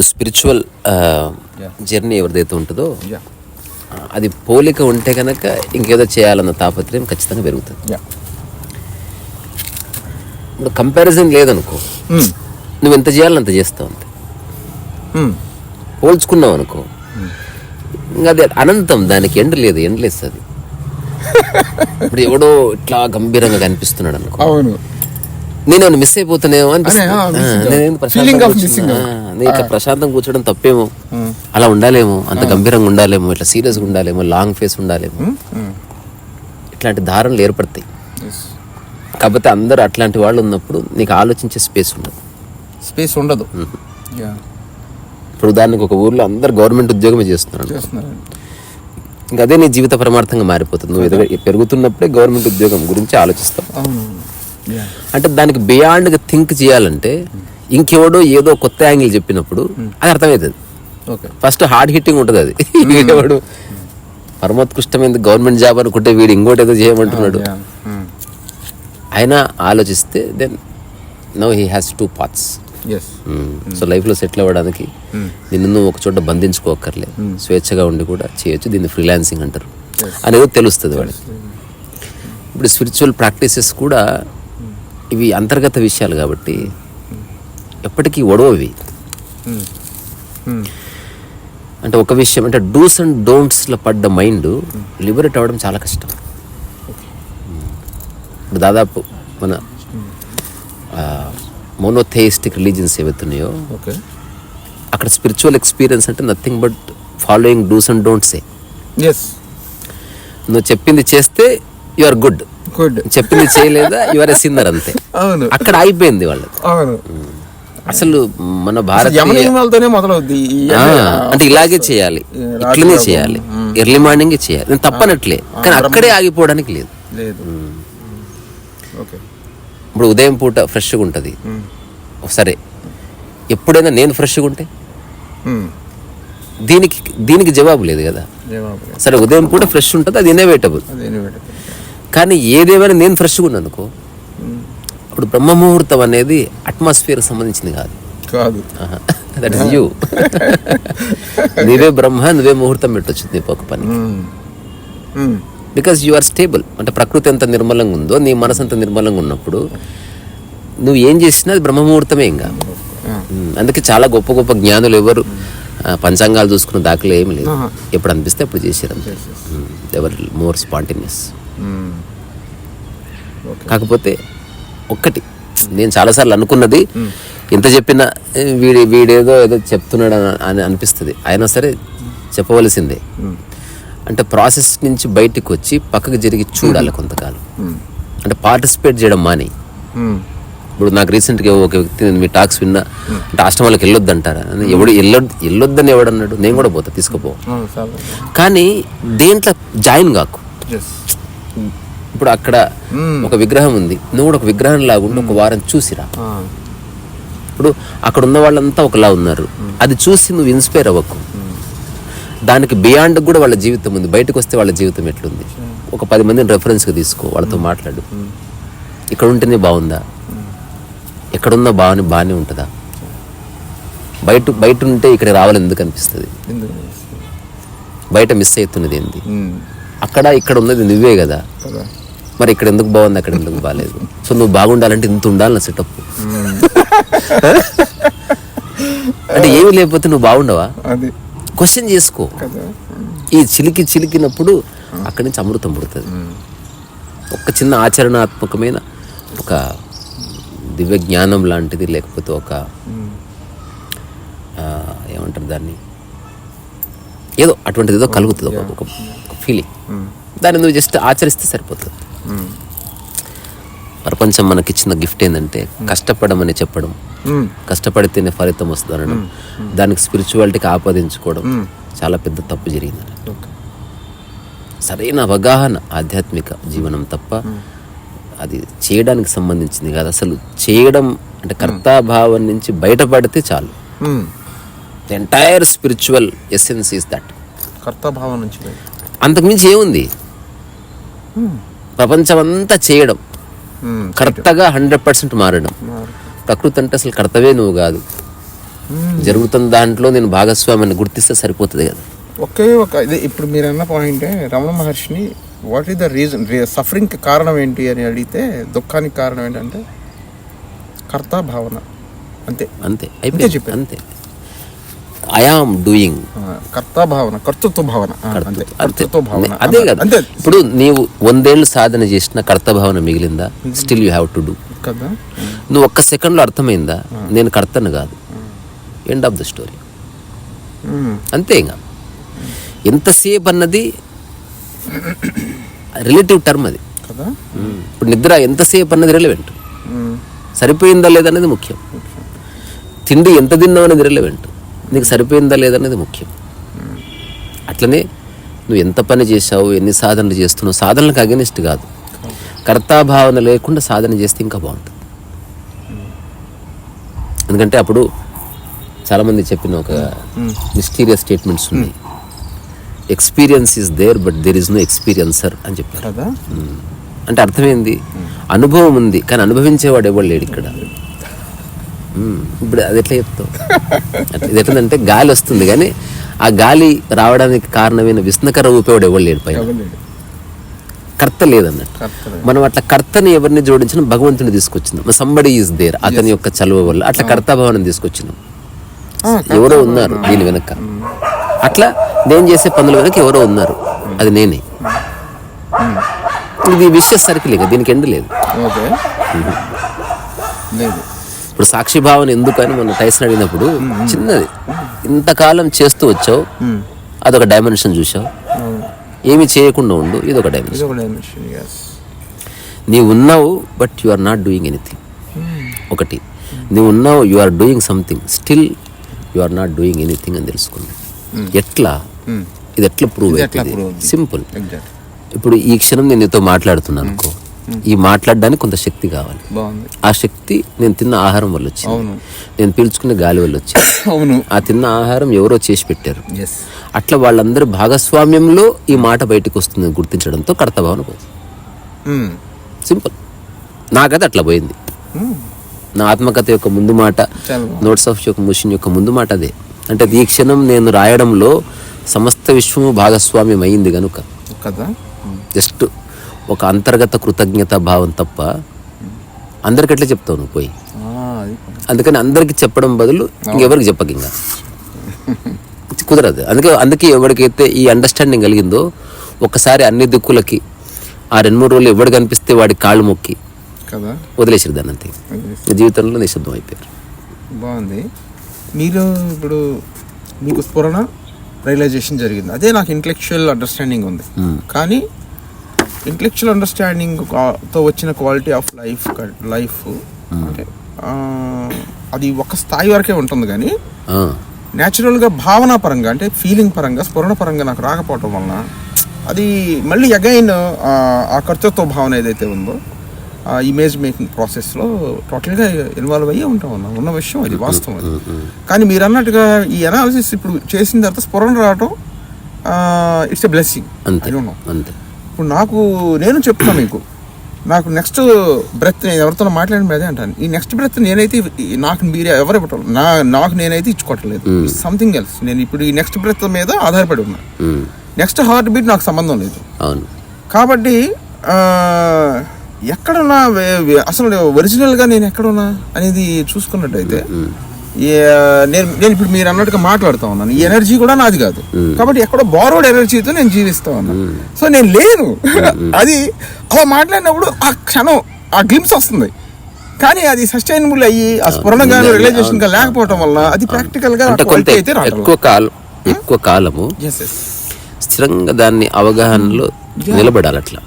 ఇప్పుడు spiritual. Journey ఎవరిదైతే ఉంటుందో అది పోలిక ఉంటే కనుక ఇంకేదో చేయాలన్న తాపత్రయం ఖచ్చితంగా పెరుగుతుంది. ఇప్పుడు కంపారిజన్ లేదనుకో నువ్వు ఎంత చేయాలని అంత చేస్తావు అంతే. పోల్చుకున్నావు అనుకో ఇంకా అది అనంతం దానికి ఎండ్ లేదు ఎండ్ లెస్ అది. ఇప్పుడు ఎవడో ఇట్లా గంభీరంగా కనిపిస్తున్నాడు అనుకో. అవును. నేను మిస్. ఆ, నేను ఇక్కడ ప్రశాంతం కూర్చోవడం తప్పేమో. అలా ఉండాలేమో అంత గంభీరంగా ఉండాలేమో ఇట్లా సీరియస్గా ఉండాలేమో లాంగ్ ఫేస్ ఉండాలేమో. ఇట్లాంటి ధారణలు ఏర్పడతాయి. కాకపోతే అందరూ అట్లాంటి వాళ్ళు ఉన్నప్పుడు నీకు ఆలోచించే స్పేస్ ఉండదు. స్పేస్ ఉండదు. ఇప్పుడు ఉదాహరణకు ఒక ఊర్లో అందరు గవర్నమెంట్ ఉద్యోగమే చేస్తున్నారు ఇంకా అదే నీ జీవిత పరమార్థంగా మారిపోతుంది. నువ్వు పెరుగుతున్నప్పుడే గవర్నమెంట్ ఉద్యోగం గురించి ఆలోచిస్తావు. అంటే దానికి బియాండ్గా థింక్ చేయాలంటే ఇంకెవడో ఏదో కొత్త యాంగిల్ చెప్పినప్పుడు అది అర్థమవుతుంది. ఓకే ఫస్ట్ హార్డ్ హిట్టింగ్ ఉంటుంది అది. వీడెవడు పరమోత్కృష్టమైన గవర్నమెంట్ జాబ్ అనుకుంటే వీడు ఇంకోటి ఏదో చేయమంటున్నాడు. యా అయినా ఆలోచిస్తే then no he has two parts so లైఫ్లో సెటిల్ అవ్వడానికి నిన్ను నువ్వు ఒక చోట బంధించుకోక్కర్లేదు స్వేచ్ఛగా ఉండి కూడా చేయొచ్చు. దీన్ని ఫ్రీలాన్సింగ్ అంటారు. అనేది తెలుస్తుంది వాడికి. ఇప్పుడు స్పిరిచువల్ ప్రాక్టీసెస్ కూడా ఇవి అంతర్గత విషయాలు కాబట్టి ఎప్పటికీ ఒడవవి. అంటే ఒక విషయం అంటే డూస్ అండ్ డోంట్స్లో పడ్డ మైండ్ లిబరేట్ అవ్వడం చాలా కష్టం. ఇప్పుడు దాదాపు మన మోనోథెయిస్టిక్ రిలీజియన్స్ ఏవైతున్నాయో ఓకే. అక్కడ స్పిరిచువల్ ఎక్స్పీరియన్స్ అంటే nothing but following do's and డోంట్సే నువ్వు చెప్పింది చేస్తే యు ఆర్ గుడ్ గుడ్ చెప్పింది చేయలేదా? యు ఆర్ ఎ సిన్నర్ అంతే. అవును. అక్కడ అయిపోయింది వాళ్ళది. అవును. అసలు మన నియమాలతోనే మొదలవుద్ది అంటే ఇలాగే చేయాలి. ఇట్లనే చేయాలి. ఎర్లీ మార్నింగ్ చేయాలి. నేను తప్పనట్లే. కానీ అక్కడే ఆగిపోవడానికి లేదు. లేదు. ఇప్పుడు ఉదయం పూట ఫ్రెష్గా ఉంటుంది. సరే. ఎప్పుడైనా నేను ఫ్రెష్గా ఉంటే? దీనికి దీనికి జవాబు లేదు కదా. సరే ఉదయం పూట ఫ్రెష్ ఉంటుంది అది ఇన్నోవేటబుల్ కానీ ఏదేమైనా నేను ఫ్రెష్గా ఉన్నాను అనుకో ఇప్పుడు బ్రహ్మముహూర్తం అనేది అట్మాస్ఫియర్ సంబంధించింది కాదు. కాదు. దట్ ఇస్ యూ నీవే బ్రహ్మ నువ్వే ముహూర్తం పెట్టొచ్చు నీ ఒక పని బికాజ్ యు ఆర్ స్టేబుల్ అంటే ప్రకృతి ఎంత నిర్మలంగా ఉందో నీ మనసు అంత నిర్మలంగా ఉన్నప్పుడు నువ్వు ఏం చేసినా అది బ్రహ్మముహూర్తమే ఇంకా. అందుకే చాలా గొప్ప గొప్ప జ్ఞానులు ఎవరు పంచాంగాలు చూసుకున్న దాఖలు ఏమి లేదు. ఎప్పుడు అనిపిస్తే అప్పుడు చేసారు అంతే ఎవర్ మోర్ స్పాంటేనియస్ కాకపోతే ఒక్కటి. నేను చాలాసార్లు అనుకున్నది ఎంత చెప్పినా వీడి వీడేదో ఏదో చెప్తున్నాడు అని- అని అనిపిస్తుంది. అయినా సరే చెప్పవలసిందే. అంటే ప్రాసెస్ నుంచి బయటికి వచ్చి పక్కకు జరిగి చూడాలి కొంతకాలం. అంటే పార్టిసిపేట్ చేయడం మాని. ఇప్పుడు నాకు రీసెంట్గా ఒక వ్యక్తి నేను మీ టాక్స్ విన్నా అంటే ఆశ్రమాలకు వెళ్ళొద్దు అంటారా ఎవడు వెళ్ళొద్దు వెళ్ళొద్దని ఎవడన్నాడు నేను కూడా పోతా తీసుకుపో. కానీ దేంట్లో జాయిన్ కాకు. ఇప్పుడు అక్కడ ఒక విగ్రహం ఉంది. నువ్వు కూడా ఒక విగ్రహం లాగుండి ఒక వారం చూసిరా. ఇప్పుడు అక్కడ ఉన్న వాళ్ళంతా ఒకలా ఉన్నారు. అది చూసి నువ్వు ఇన్స్పైర్ అవ్వకు. దానికి బియాండ్ కూడా వాళ్ళ జీవితం ఉంది. బయటకు వస్తే వాళ్ళ జీవితం ఎట్లుంది? ఒక పది మందిని రెఫరెన్స్గా తీసుకో వాళ్ళతో మాట్లాడు. ఇక్కడ ఉంటేనే బాగుందా? ఎక్కడున్నా బాగానే బాగానే ఉంటుందా? బయట బయట ఉంటే ఇక్కడ రావాలని ఎందుకు అనిపిస్తుంది? బయట మిస్ అవుతున్నది ఏంది. అక్కడ ఇక్కడ ఉన్నది నువ్వే కదా. మరి ఇక్కడ ఎందుకు బాగుంది అక్కడ ఎందుకు బాగాలేదు సో నువ్వు బాగుండాలంటే ఇంత ఉండాలి నా సెటప్ అంటే ఏమి లేకపోతే నువ్వు బాగుండవా? క్వశ్చన్ చేసుకో. ఈ చిలికి చిలికినప్పుడు అక్కడి నుంచి అమృతం పుడుతుంది. ఒక చిన్న ఆచరణాత్మకమైన ఒక దివ్య జ్ఞానం లాంటిది లేకపోతే ఒక ఏమంటారు దాన్ని? ఏదో అటువంటిది ఏదో కలుగుతుంది ఒక ఒక ఫీలింగ్ దాన్ని నువ్వు జస్ట్ ఆచరిస్తే సరిపోతుంది. ప్రపంచం మనకిచ్చిన గిఫ్ట్ ఏంటంటే కష్టపడమని చెప్పడం. కష్టపడితేనే ఫలితం వస్తుంది అనడం దానికి స్పిరిచువాలిటీకి ఆపాదించుకోవడం చాలా పెద్ద తప్పు జరిగింది. సరైన అవగాహన ఆధ్యాత్మిక జీవనం తప్ప అది చేయడానికి సంబంధించింది కాదు. అసలు చేయడం అంటే కర్తాభావం నుంచి బయటపడితే చాలు. The entire spiritual essence is that కర్తభావం నుంచి. అంతకుమించి ఏముంది? ప్రపంచం అంతా చేయడం. కర్తగా హండ్రెడ్ పర్సెంట్ మారడం మారు. ప్రకృతి అంటే అసలు కర్తవే నువ్వు కాదు. జరుగుతున్న దాంట్లో నేను భాగస్వామిని గుర్తిస్తే సరిపోతుంది కదా ఒకే ఒక ఇది ఇప్పుడు మీరు అన్న పాయింటే రమణ మహర్షిని వాట్ ఈస్ ద రీజన్ సఫరింగ్కి కారణం ఏంటి అని అడిగితే దుఃఖానికి కారణం ఏంటంటే కర్త భావన అంతే అంతే చెప్పారు. అంతే ఐ ఆమ్ డూయింగ్ కర్త భావన కర్తృత్వ భావన కర్తృత్వ భావన అదే కదా అంతే ఇప్పుడు నీవు వందేళ్ళు సాధన చేసిన కర్తభావన మిగిలిందా still you have to do కదా నువ్వు ఒక్క సెకండ్లో అర్థమైందా నేను కర్తను కాదు ఎండ్ ఆఫ్ ద స్టోరీ. అంతే ఇంకా ఎంతసేపు అన్నది రిలేటివ్ టర్మ్ అది కదా ఇప్పుడు నిద్ర ఎంతసేపు అన్నది రిలవెంట్. సరిపోయిందా లేదనేది ముఖ్యం తిండి ఎంత తిన్నావు అనేది రిలవెంట్ నీకు సరిపోయిందా లేదనేది ముఖ్యం. అట్లనే నువ్వు ఎంత పని చేశావు ఎన్ని సాధనలు చేస్తున్నావు సాధనలకు అగనిస్ట్ కాదు. కర్తాభావన లేకుండా సాధన చేస్తే ఇంకా బాగుంటుంది. ఎందుకంటే అప్పుడు చాలామంది చెప్పిన ఒక మిస్టీరియస్ స్టేట్మెంట్స్ ఉన్నాయి. Experience is there but there is no experiencer అని చెప్పారు. అంటే అర్థమైంది? అనుభవం ఉంది కానీ అనుభవించేవాడు ఎవడు లేడు ఇక్కడ. ఇప్పుడు అది ఎట్లా చెప్తావు? అట్లా ఇది ఎట్లందంటే గాలి వస్తుంది కానీ ఆ గాలి రావడానికి కారణమైన విష్ణుకర ఊపేవాడు ఎవడు లేడు పైన. కర్త లేదన్నట్టు. మనం అట్లా కర్తని ఎవరిని జోడించిన భగవంతుని తీసుకొచ్చినాం. సంబడి ఈజ్ దేర్ అతని యొక్క చలువ వల్ల. అట్లా కర్తాభావనం తీసుకొచ్చినాం. ఎవరో ఉన్నారు దీని వెనక. అట్లా నేను చేసే పనుల వెనక ఎవరో ఉన్నారు. అది నేనే. ఇది విషయ సర్కిల్ ఇక దీనికి ఎండ్ లేదు. ఇప్పుడు సాక్షి భావన ఎందుకు అని మొన్న టైసన్ అడిగినప్పుడు చిన్నది. ఇంతకాలం చేస్తూ వచ్చావు. అదొక డైమెన్షన్ చూసావు ఏమి చేయకుండా ఉండు. ఇది ఒక డైమెన్షన్ నీవు ఉన్నావు but you are not doing anything ఒకటి. నీవు ఉన్నావు you are doing something still you are not doing anything అని తెలుసుకుంది ఎట్లా? ఇది ఎట్లా ప్రూవ్ అవుతుంది? సింపుల్ ఇప్పుడు ఈ క్షణం నేను నీతో మాట్లాడుతున్నాను అనుకో. ఈ మాట్లాడడానికి కొంత శక్తి కావాలి. ఆ శక్తి నేను తిన్న ఆహారం వల్ల వచ్చింది. నేను పీల్చుకున్న గాలి వల్ల వచ్చింది. అవును. ఆ తిన్న ఆహారం ఎవరో చేసి పెట్టారు. అట్లా వాళ్ళందరి భాగస్వామ్యంలో ఈ మాట బయటకు వస్తుందని గుర్తించడంతో కర్తభావన పోతుంది సింపుల్ నాకైతే అట్లా పోయింది. నా ఆత్మకథ యొక్క ముందు మాట. నోట్స్ ఆఫ్ యొక్క ముషన్ యొక్క ముందు మాట అదే. అంటే ఈ క్షణం నేను రాయడంలో సమస్త విశ్వము భాగస్వామ్యం అయింది కనుక కదా? జస్ట్ ఒక అంతర్గత కృతజ్ఞత భావం తప్ప అందరికి ఎట్లా చెప్తావు నువ్వు? పోయి. అందుకని అందరికి చెప్పడం బదులు ఇంకెవరికి చెప్పక ఇంకా కుదరదు. అందుకే అందుకే ఎవరికైతే ఈ అండర్స్టాండింగ్ కలిగిందో ఒక్కసారి అన్ని దిక్కులకి ఆ రెండు మూడు రోజులు ఎవడు కనిపిస్తే వాడి కాళ్ళు మొక్కి కదా? వదిలేసారు దాన్ని అంతే. జీవితంలో నిశ్శబ్దం అయిపోయారు. బాగుంది. మీరు ఇప్పుడు మీకు స్ఫురణ రియలైజేషన్ జరిగింది. అదే నాకు ఇంటలెక్చువల్ అండర్స్టాండింగ్ ఉంది. కానీ ఇంటలెక్చువల్ అండర్స్టాండింగ్తో వచ్చిన క్వాలిటీ ఆఫ్ లైఫ్ లైఫ్ అంటే అది ఒక స్థాయి వరకే ఉంటుంది కానీ న్యాచురల్గా భావనా పరంగా అంటే ఫీలింగ్ పరంగా స్ఫురణ పరంగా నాకు రాకపోవటం వలన అది మళ్ళీ అగైన్ ఆ కర్తృత్వ భావన ఏదైతే ఉందో ఆ ఇమేజ్ మేకింగ్ ప్రాసెస్లో టోటల్గా ఇన్వాల్వ్ అయ్యే ఉంటాం అన్న ఉన్న విషయం అది వాస్తవం అది. కానీ మీరు అన్నట్టుగా ఈ అనాలిసిస్ ఇప్పుడు చేసిన తర్వాత స్ఫురణ రావటం ఇట్స్ ఎ బ్లెస్సింగ్ అంతే. అంతే. ఇప్పుడు నాకు నేను చెప్తాను మీకు. నాకు నెక్స్ట్ బ్రెత్ నేను ఎవరితో మాట్లాడిన అదే అంటాను. ఈ నెక్స్ట్ బ్రెత్ నేనైతే నాకు మీరు ఎవరు ఇవ్వటం నా నాకు నేనైతే ఇచ్చుకోవట్లేదు. సంథింగ్ ఎల్స్ నేను ఇప్పుడు ఈ నెక్స్ట్ బ్రెత్ మీద ఆధారపడి ఉన్నా. నెక్స్ట్ హార్ట్ బీట్ నాకు సంబంధం లేదు. కాబట్టి ఎక్కడున్నా అసలు ఒరిజినల్గా నేను ఎక్కడున్నా అనేది చూసుకున్నట్టయితే ఏ- నేను నేను ఇప్పుడు మీరు అన్నట్టుగా మాట్లాడుతా ఉన్నాను. ఈ ఎనర్జీ కూడా నాది కాదు. కాబట్టి ఎక్కడో బారోడ్ ఎనర్జీతో నేను జీవిస్తా ఉన్నాను సో నేను లేను. అది అలా మాట్లాడినప్పుడు ఆ క్షణం ఆ గ్లిమ్స్ వస్తుంది. కానీ అది సస్టైనబుల్ అయ్యి ఆ స్ఫురణ గాను రియలైజేషన్గా లేకపోవడం వల్ల అది ప్రాక్టికల్గా అయితే ఎక్కువ కాలం ఎక్కువ కాలము. స్థిరంగా దాన్ని అవగాహనలో నిలబడాలి అట్లా.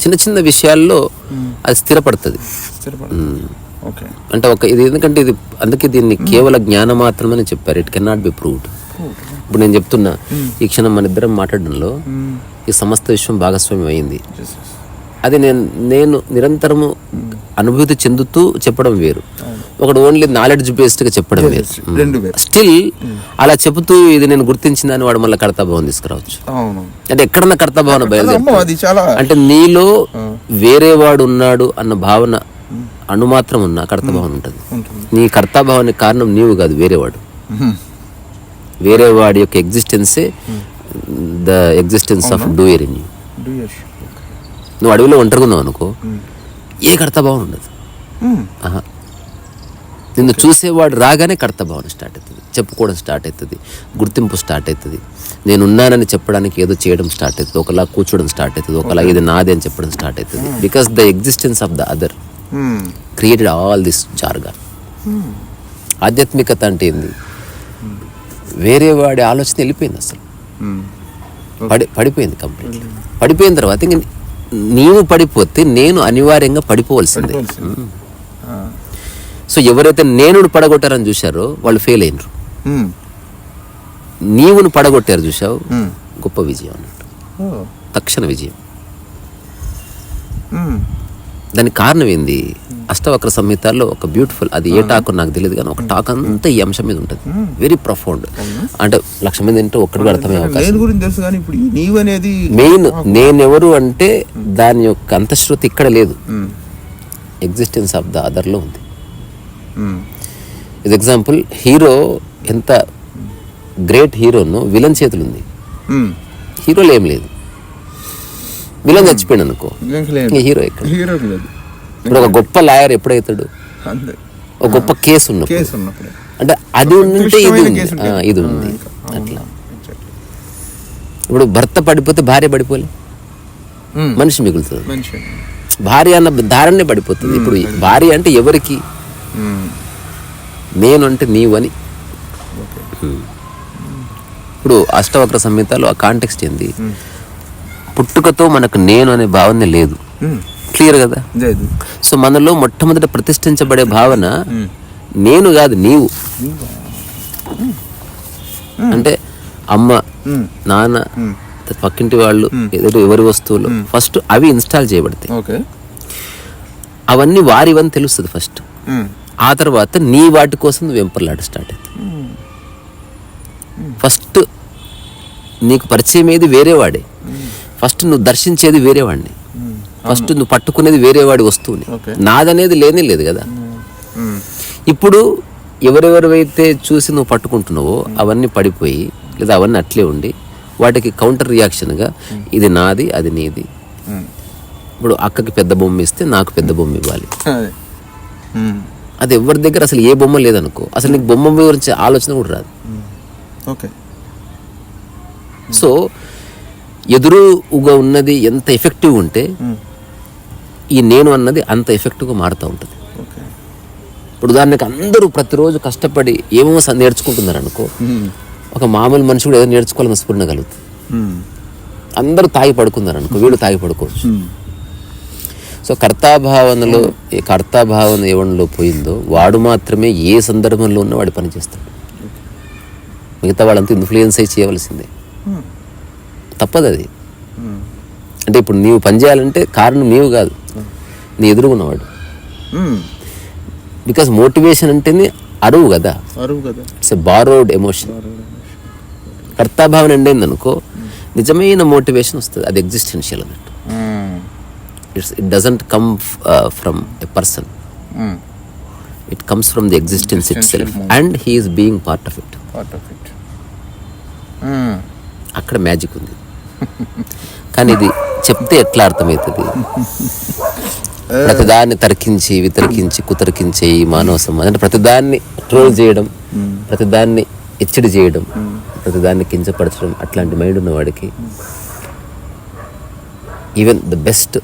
చిన్న చిన్న విషయాల్లో అది స్థిరపడుతుంది. అంటే ఒక ఇది ఎందుకంటే ఇది అందుకే దీన్ని కేవల జ్ఞానం మాత్రమే చెప్పారు. It can not be proved ఇప్పుడు నేను చెప్తున్నా ఈ క్షణం మన ఇద్దరం మాట్లాడడంలో ఈ సమస్త విశ్వం భాగస్వామ్యం అయింది. అది నేను నేను నిరంతరము అనుభూతి చెందుతూ చెప్పడం వేరు. ఒకడు ఓన్లీ నాలెడ్జ్ బేస్డ్గా చెప్పడం వేరు. స్టిల్ అలా చెబుతూ ఇది నేను గుర్తించిందని వాడు మళ్ళీ కర్తాభావం తీసుకురావచ్చు. అంటే ఎక్కడన్నా కర్తాభావన బయలుదేరు అంటే నీలో వేరే వాడు ఉన్నాడు అన్న భావన అణుమాత్రం ఉన్నా కర్తభావన ఉంటుంది. నీ కర్తాభావానికి కారణం నీవు కాదు వేరేవాడు. వేరే వాడి యొక్క ఎగ్జిస్టెన్సే the existence of doer in you నువ్వు అడవిలో ఒంటరిగున్నావు అనుకో ఏ కర్తభావం ఉండదు. నిన్ను చూసేవాడు రాగానే కర్తభావన స్టార్ట్ అవుతుంది. చెప్పుకోవడం స్టార్ట్ అవుతుంది. గుర్తింపు స్టార్ట్ అవుతుంది. నేను ఉన్నానని చెప్పడానికి ఏదో చేయడం స్టార్ట్ అవుతుంది. ఒకలా కూర్చోవడం స్టార్ట్ అవుతుంది. ఒకలా ఇది నాది అని చెప్పడం స్టార్ట్ అవుతుంది. Because the existence of the other. Created all this జార్గా ఆధ్యాత్మికత అంటే ఏంది వేరే వాడి ఆలోచన వెళ్ళిపోయింది అసలు మ్మ్. పడి పడిపోయింది కంప్లీట్లీ పడిపోయిన తర్వాత ఇంక నీవు పడిపోతే నేను అనివార్యంగా పడిపోవలసిందే. ఆ. సో ఎవరైతే నేను పడగొట్టారని చూశారో వాళ్ళు ఫెయిల్ అయినరు మ్మ్. నీవును పడగొట్టారు చూసావు. గొప్ప విజయం అన్నట్టు. తక్షణ విజయం. దానికి కారణం ఏంది? అష్టవక్ర సంహితాల్లో ఒక బ్యూటిఫుల్ అది ఏ టాక్ నాకు తెలియదు కానీ ఒక టాక్ అంతా ఈ అంశం మీద ఉంటుంది. వెరీ ప్రొఫౌండ్ అంటే లక్ష మంది అంటే ఒక్కటి కూడా అర్థమయ్యే అవకాశం మెయిన్ నేనెవరు అంటే దాని యొక్క అంతశ్రుతి ఇక్కడ లేదు. ఎగ్జిస్టెన్స్ ఆఫ్ ద అదర్లో ఉంది. ఇది ఎగ్జాంపుల్ హీరో ఎంత గ్రేట్ హీరోను విలన్ చేతులు ఉంది. హీరోలో ఏం లేదు. విలన్ చచ్చిపోయాడు అనుకో. హీరో ఇక్కడ ఇప్పుడు ఒక గొప్ప లాయర్ ఎప్పుడైతాడు? ఒక గొప్ప కేసు ఉన్నప్పుడు. అంటే అది ఉంటే ఇది ఉంది. ఇది ఉంది. అట్లా. ఇప్పుడు భర్త పడిపోతే భార్య పడిపోలే. మనిషి మిగులుతుంది. భార్య అన్న ధారణే పడిపోతుంది. ఇప్పుడు భార్య అంటే ఎవరికి. నేను అంటే నీవు అని. ఇప్పుడు అష్టవక్ర సంహితలో ఆ కాంటెక్స్ట్ ఏంది? పుట్టుకతో మనకు నేను అనే భావన లేదు. క్లియర్ కదా? సో మనలో మొట్టమొదట ప్రతిష్ఠించబడే భావన నేను కాదు నీవు. అంటే అమ్మ మ్మ్. నాన్న పక్కింటి వాళ్ళు ఎదురు ఎవరి వస్తువులు ఫస్ట్ అవి ఇన్స్టాల్ చేయబడతాయి. అవన్నీ వారివని తెలుస్తుంది ఫస్ట్. ఆ తర్వాత నీ వాటి కోసం వెంపర్లాట స్టార్ట్ అవుతుంది ఫస్ట్ నీకు పరిచయం ఏది వేరేవాడే ఫస్ట్ నువ్వు దర్శించేది వేరేవాడిని. ఫస్ట్ నువ్వు పట్టుకునేది వేరేవాడి వస్తువుని. నాదనేది లేనే లేదు కదా. ఇప్పుడు ఎవరెవరైతే చూసి నువ్వు పట్టుకుంటున్నావో అవన్నీ పడిపోయి లేదా అవన్నీ అట్లే ఉండి వాటికి కౌంటర్ రియాక్షన్గా ఇది నాది అది నీది. ఇప్పుడు అక్కకి పెద్ద బొమ్మ ఇస్తే నాకు పెద్ద బొమ్మ ఇవ్వాలి. అది. ఎవరి దగ్గర అసలు ఏ బొమ్మ లేదనుకో అసలు నీకు బొమ్మ గురించి ఆలోచన కూడా రాదు. ఓకే. సో ఎదురుగా ఉన్నది ఎంత ఎఫెక్టివ్ ఉంటే మ్మ్. ఈ నేను అన్నది అంత ఎఫెక్టివ్గా మారుతూ ఉంటుంది ఇప్పుడు ఉదాహరణకి అందరూ ప్రతిరోజు కష్టపడి ఏమో నేర్చుకుంటున్నారు అనుకో మ్మ్. ఒక మామూలు మనిషి కూడా ఏదో నేర్చుకోవాలని స్ఫురణ కలుగుతుంది మ్మ్. అందరూ తాగి పడుకున్నారు అనుకో వీడు తాగి పడుకోవచ్చు. సో కర్తాభావనలో కర్తాభావన ఎవరిలో పోయిందో వాడు మాత్రమే ఏ సందర్భంలో ఉన్నా వాడి పని చేస్తాడు మిగతా వాళ్ళంతా ఇన్ఫ్లుయెన్స్ అయి చేయవలసిందే. తప్పదు అది. అంటే ఇప్పుడు నీవు పని చేయాలంటే కారణం నీవు కాదు. నీ ఎదురుగున్నవాడు మ్మ్. బికాస్ మోటివేషన్ అంటేనే అరువు కదా. అరువు కదా. ఇట్స్ ఎ బారోడ్ ఎమోషన్ కర్తాభావన ఎండైంది అనుకో నిజమైన మోటివేషన్ వస్తుంది. అది ఎగ్జిస్టెన్షియల్ అన్నట్టు. It's it doesn't come from a person. It comes from the existence itself and he is being part of it part of it hmm. అక్కడ మ్యాజిక్ ఉంది. కానీ ఇది చెప్తే ఎట్లా అర్థమవుతుంది? ప్రతిదాన్ని తర్కించి వితర్కించి కుతర్కించే ఈ మానవ సమాజం అంటే ప్రతిదాన్ని ట్రోల్ చేయడం ప్రతిదాన్ని ఎచ్చడి చేయడం ప్రతిదాన్ని కించపరచడం అట్లాంటి మైండ్ ఉన్నవాడికి ఈవెన్ ద బెస్ట్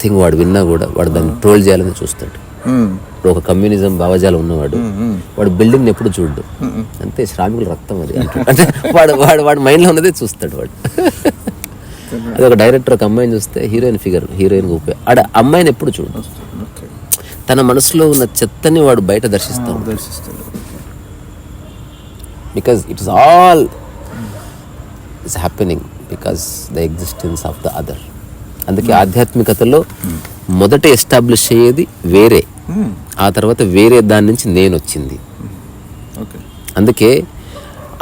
థింగ్ వాడు విన్నా కూడా వాడు దాన్ని ట్రోల్ చేయాలని చూస్తాడు. ఇప్పుడు ఒక కమ్యూనిజం భావజాలం ఉన్నవాడు వాడు బిల్డింగ్ ఎప్పుడు చూడు అంతే శ్రామికుల రక్తం అది. అంటే వాడు వాడు వాడు మైండ్లో ఉన్నదే చూస్తాడు వాడు. అది ఒక డైరెక్టర్ ఒక అమ్మాయిని చూస్తే హీరోయిన్ ఫిగర్ హీరోయిన్ ఉపయోగ ఆడ అమ్మాయిని ఎప్పుడు చూడు. తన మనసులో ఉన్న చెత్తని వాడు బయట దర్శిస్తాడు దర్శిస్తాడు because it's all it's happening because the existence of the other అందుకే ఆధ్యాత్మికతలో మొదట ఎస్టాబ్లిష్ అయ్యేది వేరే. ఆ తర్వాత వేరే దాని నుంచి నేను వచ్చింది ఓకే. అందుకే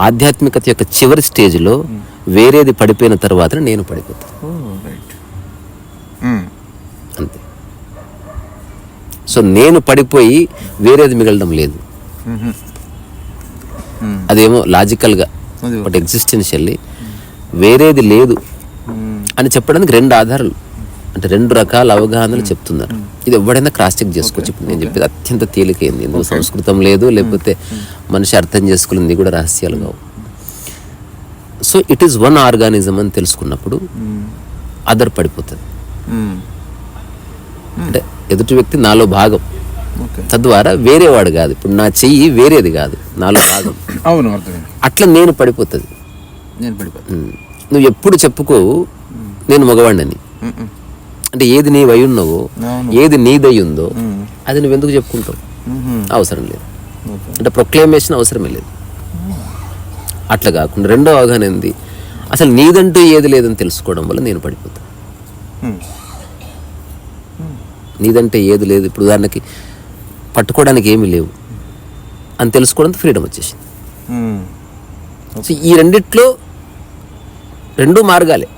ఆధ్యాత్మికత యొక్క చివరి స్టేజ్లో వేరేది పడిపోయిన తర్వాత నేను పడిపోతాను. అంతే. సో నేను పడిపోయి వేరేది మిగలడం లేదు. అదేమో లాజికల్గా బట్ ఎగ్జిస్టెన్షియల్లీ వేరేది లేదు అని చెప్పడానికి రెండు ఆధారాలు. అంటే రెండు రకాల అవగాహనలు చెప్తున్నారు. ఇది ఎవడైనా క్రాస్ చెక్ చేసుకోవచ్చు. ఇప్పుడు నేను చెప్పేది అత్యంత తేలికైంది. ఎందుకు సంస్కృతం లేదు లేకపోతే మనిషి అర్థం చేసుకున్నది కూడా రహస్యాలు కావు. So it is one organism అని తెలుసుకున్నప్పుడు అదర్ పడిపోతుంది. అంటే ఎదుటి వ్యక్తి నాలో భాగం. తద్వారా వేరేవాడు కాదు. ఇప్పుడు నా చెయ్యి వేరేది కాదు నాలో భాగం. అవును అట్లా నేను పడిపోతుంది. నేను పడిపోతాను ఉమ్. నువ్వు ఎప్పుడు చెప్పుకోవు నేను మగవాడిని అంటే ఏది నీ వై ఉన్నావో. ఏది నీదై ఉందో అది నువ్వు ఎందుకు చెప్పుకుంటావు అవసరం లేదు. అంటే ప్రొక్లమేషన్ అవసరమే లేదు. అట్లా కాకుండా రెండో అవగాహన ఏంది? అసలు నీదంటూ ఏది లేదని తెలుసుకోవడం వల్ల నేను పడిపోతాను నీదంటే ఏది లేదు. ఇప్పుడు ఉదాహరణకి పట్టుకోవడానికి ఏమీ లేవు. అని తెలుసుకోవడానికి ఫ్రీడమ్ వచ్చేసింది. సో ఈ రెండిట్లో రెండు మార్గాలే.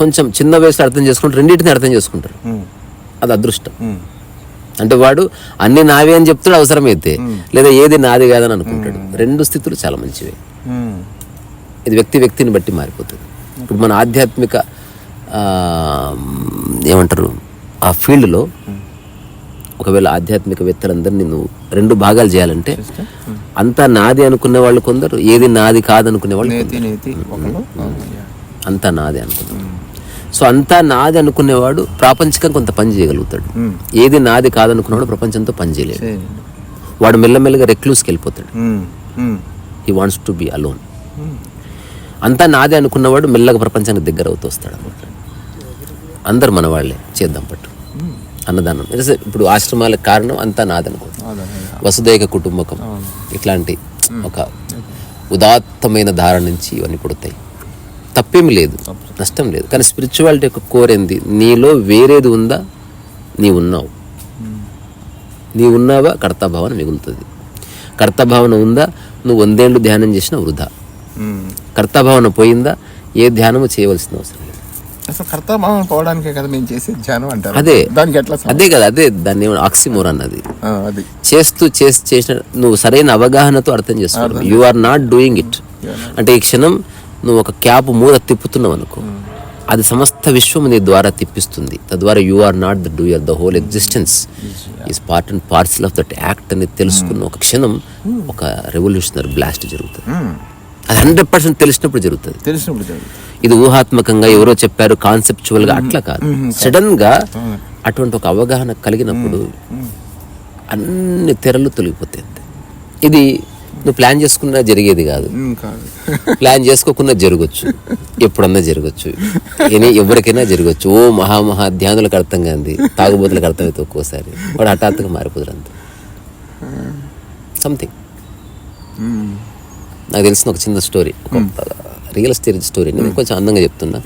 కొంచెం చిన్న వయసులో అర్థం చేసుకుంటే రెండింటిని అర్థం చేసుకుంటారు. అది అదృష్టం. అంటే వాడు అన్ని నావే అని చెప్తాడు అవసరమైతే. లేదా ఏది నాది కాదని అనుకుంటాడు. రెండు స్థితులు చాలా మంచివే. ఇది వ్యక్తి వ్యక్తిని బట్టి మారిపోతుంది. ఇప్పుడు మన ఆధ్యాత్మిక ఏమంటారు ఆ ఫీల్డ్లో ఒకవేళ ఆధ్యాత్మికవేత్తలందరినీ నువ్వు రెండు భాగాలు చేయాలంటే అంతా నాది అనుకునే వాళ్ళు కొందరు ఏది నాది కాదనుకునే వాళ్ళు అంతా నాది అనుకున్నాడు సో అంతా నాది అనుకునేవాడు ప్రాపంచికంగా కొంత పని చేయగలుగుతాడు. ఏది నాది కాదనుకున్నవాడు ప్రపంచంతో పని చేయలేడు. చేయండి. వాడు మెల్లమెల్లగా రెక్లూస్కి వెళ్ళిపోతాడు. He wants to be alone అంతా నాదే అనుకున్నవాడు మెల్లగా ప్రపంచానికి దగ్గర అవుతూ వస్తాడు అందరు మన వాళ్ళే చేద్దాం పట్టు. అన్నదానం. ఇప్పుడు ఆశ్రమాలకు కారణం అంతా నాదనుకో. వసుదైక కుటుంబకం. ఇట్లాంటి ఒక ఉదాత్తమైన ధార నుంచి ఇవన్నీ పుడతాయి. తప్పేమి లేదు. నష్టం లేదు. కానీ స్పిరిచువాలిటీ యొక్క కోర్ ఏంది? నీలో వేరేది ఉందా? నీ ఉన్నావు నీ ఉన్నావా కర్తాభావన మిగులుతుంది. కర్తాభావన ఉందా? నువ్వు వందేళ్ళు ధ్యానం చేసినా వృధా. కర్తాభావన పోయిందా? ఏ ధ్యానము చేయవలసిన అవసరం లేదు. అసలు కర్తాభావం పోవడానికే కదా మేము చేసే ధ్యానం అంటారు. అదే. దానికి ఎట్లా సం- అదే కదా అదే. దాన్ని ఆక్సిమోర్ అన్నది అది. చేస్తూ చేసి చేసిన నువ్వు సరైన అవగాహనతో అర్థం చేసుకోవడం. You are not doing it అంటే ఈ క్షణం నువ్వు ఒక క్యాప్ మూల తిప్పుతున్నావు అనుకో. అది సమస్త విశ్వం నీ ద్వారా తిప్పిస్తుంది. తద్వారా you are not the doer the whole existence is part and parcel of that act అని తెలుసుకున్న ఒక క్షణం ఒక రెవల్యూషనరీ బ్లాస్ట్ జరుగుతుంది. అది హండ్రెడ్ పర్సెంట్ తెలిసినప్పుడు జరుగుతుంది. తెలిసినప్పుడు ఇది ఊహాత్మకంగా ఎవరో చెప్పారు కాన్సెప్చువల్గా అట్లా కాదు. సడన్గా అటువంటి ఒక అవగాహన కలిగినప్పుడు అన్ని తెరలు తొలగిపోతాయి. ఇది నువ్వు ప్లాన్ చేసుకున్నా జరిగేది కాదు. ప్లాన్ చేసుకోకుండా జరగచ్చు. ఎప్పుడన్నా జరగచ్చు. ఎనీ ఎవరికైనా జరగచ్చు. ఓ మహా మహా ధ్యానులకు అర్థం కాంది తాగుబోతులకు అర్థమైతే ఒక్కోసారి. వాడు హఠాత్తుగా మారిపోతారు అంతే. సంథింగ్. నాకు తెలిసిన ఒక చిన్న స్టోరీ ఒక రియల్ ఎస్టేట్ స్టోరీ నేను కొంచెం అందంగా చెప్తున్నా.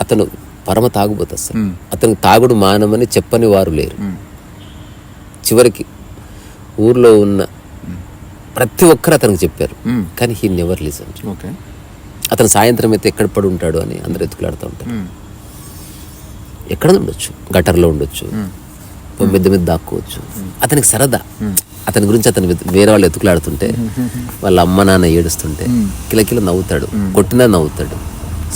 అతను పరమ తాగుబోతు సార్ అతనికి తాగుడు మానమని చెప్పని వారు లేరు. చివరికి ఊర్లో ఉన్న ప్రతి ఒక్కరు అతనికి చెప్పారు. కానీ హీ నెవర్ లిసన్ ఓకే. అతను సాయంత్రం అయితే ఎక్కడ పడి ఉంటాడు అని అందరు ఎత్తుకులాడుతూ ఉంటారు. ఎక్కడ ఉండొచ్చు. గటర్లో ఉండొచ్చు. మిద్ద మీద దాక్కోవచ్చు. అతనికి సరదా. అతని గురించి అతను వేరే వాళ్ళు ఎత్తుకులాడుతుంటే వాళ్ళ అమ్మ నాన్న ఏడుస్తుంటే కిలకిల నవ్వుతాడు. కొట్టినా నవ్వుతాడు.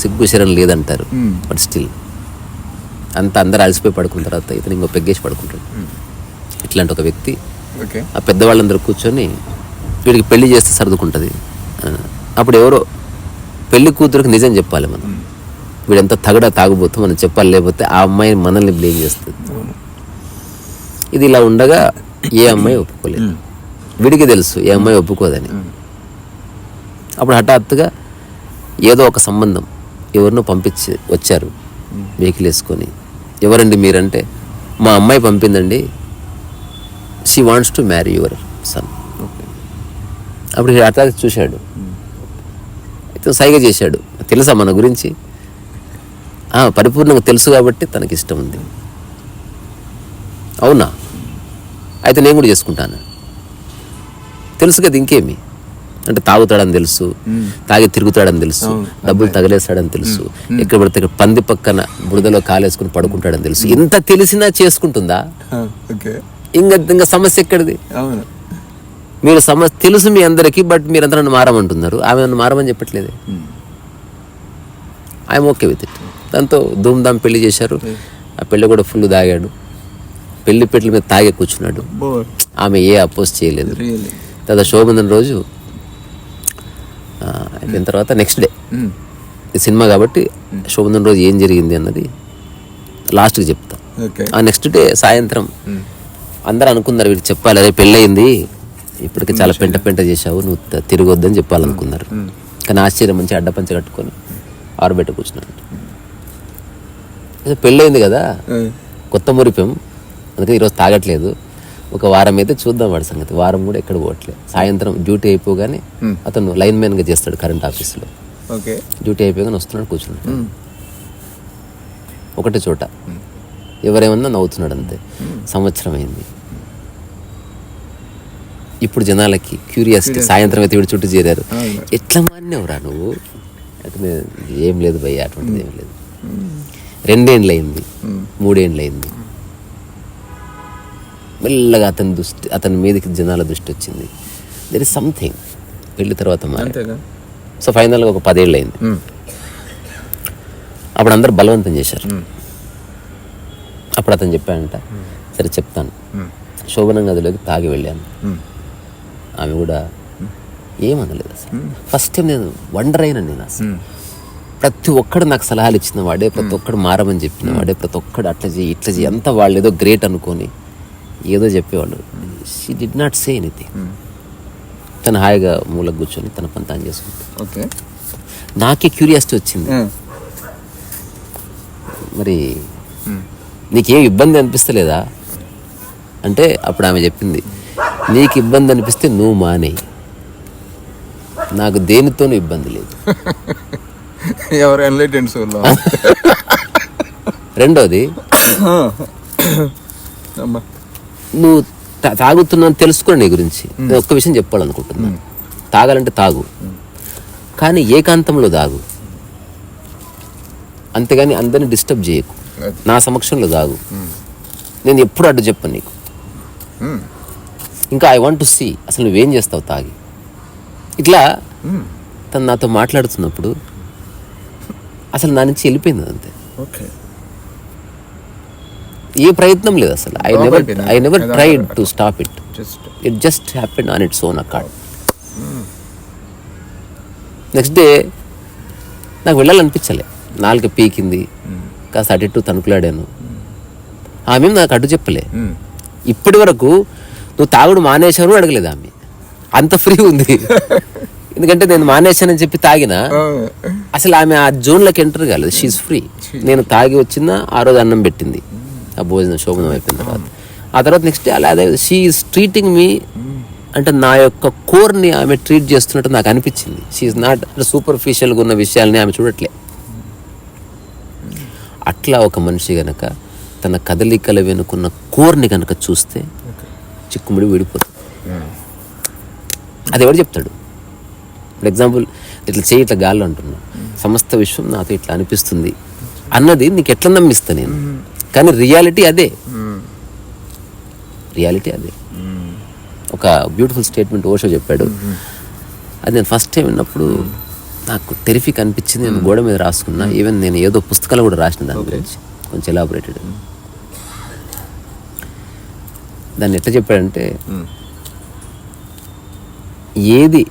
సిగ్గు శరం లేదంటారు. బట్ స్టిల్ అంత అందరు అలసిపోయి పడుకున్న తర్వాత ఇతను ఇంకో పెగ్గేసి పడుకుంటాడు. ఇట్లాంటి ఒక వ్యక్తి ఆ పెద్దవాళ్ళందరూ కూర్చొని వీడికి పెళ్ళి చేస్తే సర్దుకుంటుంది. అప్పుడు ఎవరో పెళ్ళి కూతురికి నిజం చెప్పాలి మనం. వీడంతా తగడ తాగుబోతూ మనం చెప్పాలి లేకపోతే ఆ అమ్మాయి మనల్ని బ్లేమ్ చేస్తుంది. ఇది ఇలా ఉండగా ఏ అమ్మాయి ఒప్పుకోలేదు. వీడికి తెలుసు ఏ అమ్మాయి ఒప్పుకోదని. అప్పుడు హఠాత్తుగా ఏదో ఒక సంబంధం ఎవరినో పంపించి వచ్చారు వెహికల్ వేసుకొని. ఎవరండి మీరంటే మా అమ్మాయి పంపిందండి she wants to marry your son అప్పుడు హఠాత్ చూశాడు. అయితే సైగ చేశాడు. తెలుసా మన గురించి? "ఆ, పరిపూర్ణంగా తెలుసు కాబట్టి తనకి ఇష్టం ఉంది. అవునా? అయితే నేను కూడా చేసుకుంటాను. తెలుసు కదా ఇంకేమి? అంటే తాగుతాడని తెలుసు తాగి తిరుగుతాడని తెలుసు డబ్బులు తగలేస్తాడని తెలుసు ఎక్కడ పడితే ఇక్కడ పంది పక్కన బురదలో కాలేసుకుని పడుకుంటాడని తెలుసు. ఇంత తెలిసినా చేసుకుంటుందా? ఇంకా ఇంకా సమస్య ఎక్కడిది? మీరు సమస్య తెలుసు మీ అందరికీ బట్ మీరంతా నన్ను మారమంటున్నారు. ఆమె నన్ను మారమని చెప్పట్లేదే. ఐఎమ్ ఓకే విత్ ఇట్ దాంతో ధూమ్ధామ్ పెళ్ళి చేశారు. ఆ పెళ్ళి కూడా ఫుల్ తాగాడు పెళ్ళి పెట్ల మీద తాగే కూర్చున్నాడు. ఆమె ఏ అపోజ్ చేయలేదు. తర్వాత శోభనం రోజు అయిపోయిన తర్వాత నెక్స్ట్ డే ఈ సినిమా కాబట్టి శోభనం రోజు ఏం జరిగింది అన్నది లాస్ట్కి చెప్తా. ఆ నెక్స్ట్ డే సాయంత్రం అందరూ అనుకున్నారు వీడికి చెప్పాలి అదే పెళ్ళయింది. ఇప్పటికి చాలా పెంట పెంట చేశావు నువ్వు తిరగొద్దని చెప్పాలనుకున్నారు. కానీ ఆశ్చర్యం మంచి అడ్డపంచ కట్టుకొని ఆరబెట్ట కూర్చున్నాడు అదే పెళ్ళయింది కదా? కొత్త మురిపం. అందుకే ఈరోజు తాగట్లేదు. ఒక వారం అయితే చూద్దాం వాడి సంగతి. వారం కూడా ఎక్కడ పోవట్లేదు. సాయంత్రం డ్యూటీ అయిపోగానే అతను లైన్ మ్యాన్గా చేస్తాడు కరెంట్ ఆఫీస్లో. ఓకే. డ్యూటీ అయిపోయాగానే వస్తున్నాడు కూర్చున్నాడు. ఒకటే చోట. ఎవరేమన్నా నవ్వుతున్నాడు అంతే. సంవత్సరం అయింది. ఇప్పుడు జనాలకి క్యూరియాసిటీ సాయంత్రం అయితే వీడి చుట్టూ చేరారు ఎట్లా మాన్యవురా నువ్వు? అంటే ఏం లేదు భయ్య అటువంటిది ఏం లేదు. రెండేండ్లు అయింది మూడేండ్లు అయింది మెల్లగా అతని దృష్టి అతని మీదకి జనాల దృష్టి వచ్చింది. దెర్ ఇస్ సంథింగ్ పెళ్ళి తర్వాత సో ఫైనల్గా ఒక పదేళ్ళు అయింది అప్పుడు అందరు బలవంతం చేశారు. అప్పుడు అతను చెప్పాడంట సరే చెప్తాను. శోభనం గదిలోకి తాగి వెళ్ళాను. ఆమె కూడా ఏమనలేదు అసలు. ఫస్ట్ టైం నేను వండర్ అయినా నేను అసలు. ప్రతి ఒక్కడు నాకు సలహాలు ఇచ్చిన వాడే ప్రతి ఒక్కడు మారమని చెప్పిన వాడే ప్రతి ఒక్కడు అట్లా చేయి ఇట్లా చేయి అంతా వాళ్ళు ఏదో గ్రేట్ అనుకొని ఏదో చెప్పేవాళ్ళు. She did not say anything తను హాయిగా మూలకు కూర్చొని తన పని తాను చేసుకుంటాను ఓకే. నాకే క్యూరియాసిటీ వచ్చింది. మరి నీకేం ఇబ్బంది అనిపిస్తలేదా? అంటే అప్పుడు ఆమె చెప్పింది నీకు ఇబ్బంది అనిపిస్తే నువ్వు మానేయి. నాకు దేనితోనూ ఇబ్బంది లేదు. ఎవరు ఎన్లైటెండ్ రెండోది నువ్వు తా- తాగుతున్నావు తెలుసుకో నీ గురించి. నేను ఒక్క విషయం చెప్పాలనుకుంటున్నాను తాగాలంటే తాగు. కానీ ఏకాంతంలో తాగు. అంతేగాని అందరిని డిస్టర్బ్ చేయకు. నా సమక్షంలో తాగు. నేను ఎప్పుడు అడ్డు చెప్పను నీకు. ఇంకా ఐ వాంట్ టు సీ అసలు నువ్వేం చేస్తావు? తాగి. ఇట్లా తను నాతో మాట్లాడుతున్నప్పుడు అసలు నా నుంచి వెళ్ళిపోయింది అంతే. ఓకే ఏ ప్రయత్నం లేదు అసలు. I never? I never tried to stop it it just happen on its own accord next day నాకు వెళ్ళాలనిపించలే. నాలుగు పీకింది. కాస్త అటు ఇటు తణుకులాడాను. ఆమె నాకు అడ్డు చెప్పలే. ఇప్పటి వరకు నువ్వు తాగుడు మానేశావు అడగలేదు ఆమె. అంత ఫ్రీ ఉంది. ఎందుకంటే నేను మానేశానని చెప్పి తాగినా అసలు ఆమె ఆ జోన్లోకి ఎంటర్ కాలేదు. షీఈ్ ఫ్రీ నేను తాగి వచ్చిన ఆ రోజు అన్నం పెట్టింది. ఆ భోజనం శోభనం అయిపోయిన తర్వాత. ఆ తర్వాత నెక్స్ట్ డే అలా అదే షీఈస్ ట్రీటింగ్ మీ అంటే నా యొక్క కోర్ని ఆమె ట్రీట్ చేస్తున్నట్టు నాకు అనిపించింది. షీఈ్ నాట్ సూపర్ఫిషియల్గా ఉన్న విషయాల్ని ఆమె చూడట్లే. అట్లా ఒక మనిషి గనక తన కదలికల వెనుకున్న కోర్ని కనుక చూస్తే చిక్కుముడి విడిపోతుంది అది ఎవరు చెప్తాడు? ఫర్ ఎగ్జాంపుల్ ఇట్లా చేయి ఇట్లా గాల్లో అంటున్నా. సమస్త విశ్వం నాతో ఇట్లా అనిపిస్తుంది. అన్నది నీకు ఎట్లా నమ్మిస్తా నేను? కానీ రియాలిటీ అదే. రియాలిటీ అదే. ఒక బ్యూటిఫుల్ స్టేట్మెంట్ ఓషో చెప్పాడు. అది నేను ఫస్ట్ టైం విన్నప్పుడు నాకు టెరిఫిక్ అనిపించింది. నేను గోడ మీద రాసుకున్నా. ఈవెన్ నేను ఏదో పుస్తకాలు కూడా రాసిన దాని గురించి. కొంచెం ఎలాబొరేటెడ్ దాన్ని ఎట్లా చెప్పాడంటే ఏది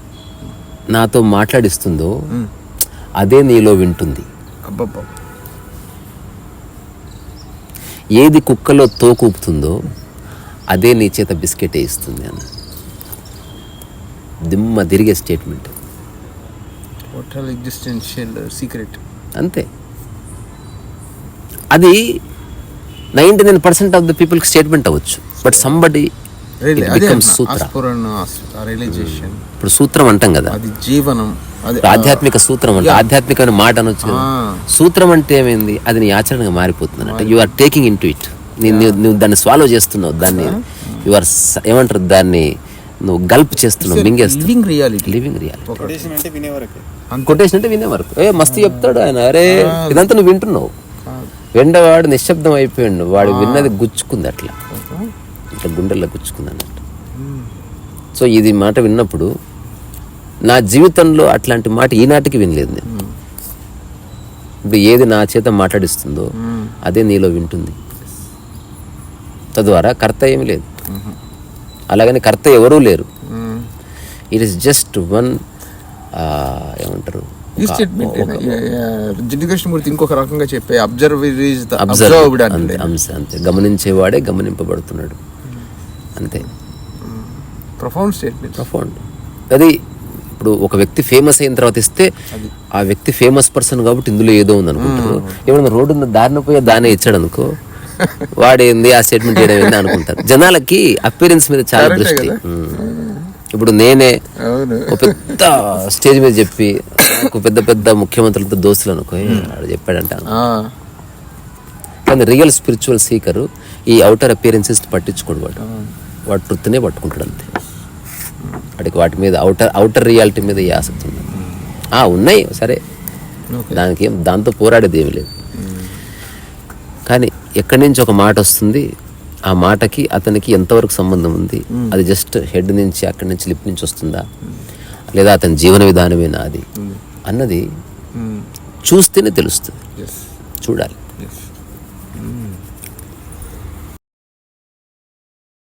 నాతో మాట్లాడిస్తుందో అదే నీలో వింటుంది. ఏది కుక్కలో తోకూపుతుందో అదే నీ చేత బిస్కెట్ వేయిస్తుంది అన్న. దిమ్మ తిరిగే స్టేట్మెంట్. టోటల్ ఎగ్జిస్టెన్షియల్ సీక్రెట్ అంతే. అది ninety nine percent of the పీపుల్కి స్టేట్మెంట్ అవ్వచ్చు. బట్ సంబడి రియలైజేషన్ ఇప్పుడు సూత్రం అంటాం కదా. అది జీవనం ఆధ్యాత్మిక సూత్రం అంటే ఆధ్యాత్మికమైన మాట అనొచ్చు. సూత్రం అంటే ఏమైంది? అది నీ ఆచరణగా మారిపోతుంది అంటే you are taking in to it నువ్వు దాన్ని స్వాలో చేస్తున్నావు దాన్ని యు ఆర్ ఏమంటారు దాన్ని? నువ్వు గల్ప్ చేస్తున్నావు మింగేస్తున్నావు. Living reality living reality quotation అంటే వినే వరకే. కొటేషన్ అంటే వినే వరకు. ఏ మస్తు చెప్తాడు ఆయన. అరే ఇదంతా నువ్వు వింటున్నావు. వెండవాడు నిశ్శబ్దం అయిపోయిండు. వాడు విన్నది గుచ్చుకుంది అట్లా. ఇట్లా గుండెల్లో గుచ్చుకుంది అన్నట్టు సో ఇది మాట విన్నప్పుడు నా జీవితంలో అట్లాంటి మాట ఈనాటికి వినలేదు నేను. ఇప్పుడు ఏది నా చేత మాట్లాడిస్తుందో అదే నీలో వింటుంది. తద్వారా కర్త ఏమి లేదు. అలాగని కర్త ఎవరూ లేరు. ఇట్ ఇస్ జస్ట్ వన్ ఏమంటారు? కృష్ణమూర్తి ఇంకొక రకంగా చెప్పే అబ్జర్వ్ అంతే. గమనించేవాడే గమనింపబడుతున్నాడు. అంతే. ప్రొఫౌండ్ స్టేట్మెంట్ ప్రఫౌండ్ అది ఇప్పుడు ఒక వ్యక్తి ఫేమస్ అయిన తర్వాత ఇస్తే ఆ వ్యక్తి ఫేమస్ పర్సన్ కాబట్టి ఇందులో ఏదో ఉంది అనుకుంటారు ఏమన్నా రోడ్డు ఉన్న దారిన పోయే దానే ఇచ్చాడు అనుకో వాడేంది ఆ స్టేట్మెంట్ చేయడం ఏంది అనుకుంటారు. జనాలకి అపీరెన్స్ మీద చాలా దృష్టి. ఉమ్. ఇప్పుడు నేనే ఒక పెద్ద స్టేజ్ మీద చెప్పి నాకు పెద్ద పెద్ద ముఖ్యమంత్రులతో దోస్తులు అనుకో "ఏ, వాడు చెప్పాడంట కానీ రియల్ స్పిరిచువల్ సీకరు ఈ అవుటర్ అపియరెన్సెస్ పట్టించుకోడు వాడు. వాడు ట్రుత్నే పట్టుకుంటాడు అంతే. వాడికి వాటి మీద అవుటర్ అవుటర్ రియాలిటీ మీద ఈ ఆసక్తి ఉంది? ఆ, ఉన్నాయి సరే. దానికి ఏం దాంతో పోరాడేది ఏమి లేదు. కానీ ఎక్కడి నుంచి ఒక మాట వస్తుంది? ఆ మాటకి అతనికి ఎంతవరకు సంబంధం ఉంది? అది జస్ట్ హెడ్ నుంచి అక్కడి నుంచి లిప్ నుంచి వస్తుందా? లేదా అతని జీవన విధానమేనా అది? అన్నది. చూస్తేనే తెలుస్తుంది. చూడాలి.